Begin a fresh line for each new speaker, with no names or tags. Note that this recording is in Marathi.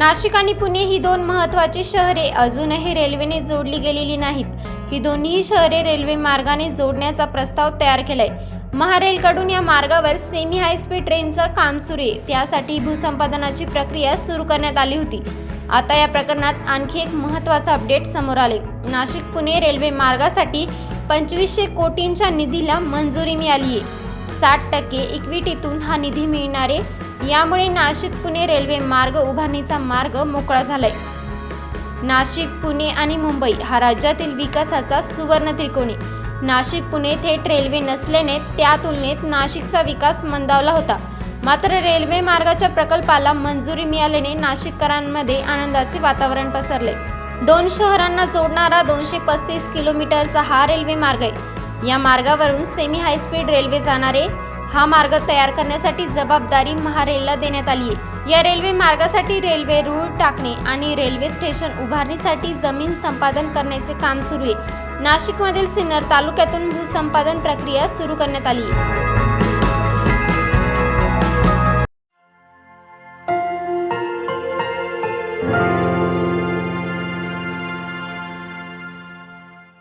नाशिक आणि पुणे ही दोन महत्त्वाची शहरे अजूनही रेल्वेने जोडली गेलेली नाहीत. ही दोन्ही शहरे रेल्वे मार्गाने जोडण्याचा प्रस्ताव तयार केलाय. महारेलकडून या मार्गावर सेमी हायस्पीड ट्रेनचं काम सुरू आहे. त्यासाठी भूसंपादनाची प्रक्रिया सुरू करण्यात आली होती. आता या प्रकरणात आणखी एक महत्त्वाचा अपडेट समोर आले नाशिक पुणे रेल्वे मार्गासाठी पंचवीसशे कोटींच्या निधीला मंजुरी मिळाली आहे साठ टक्के इक्विटीतून हा निधी मिळणारे. यामुळे नाशिक पुणे रेल्वे मार्ग उभारणीचा मार्ग मोकळा झालाय. नाशिक पुणे आणि मुंबई हा राज्यातील विकासाचा सुवर्ण त्रिकोणी. नाशिक पुणे थेट रेल्वे नसल्याने त्या तुलनेत नाशिकचा विकास मंदावला होता. मात्र रेल्वे मार्गाच्या प्रकल्पाला मंजुरी मिळाल्याने नाशिककरांमध्ये आनंदाचे वातावरण पसरले. दोन शहरांना जोडणारा दोनशे पस्तीस किलोमीटरचा हा रेल्वे मार्ग आहे. या मार्गावरून सेमी हायस्पीड रेल्वे जाणारे हा मार्ग तयार करण्यासाठी जबाबदारी महारेलला देण्यात आली आहे. या रेल्वे मार्गासाठी रेल्वे रूळ टाकणे आणि रेल्वे स्टेशन उभारणीसाठी जमीन संपादन करण्याचे काम सुरू आहे. नाशिकमधील सिन्नर तालुक्यातून भूसंपादन प्रक्रिया सुरू करण्यात आली आहे.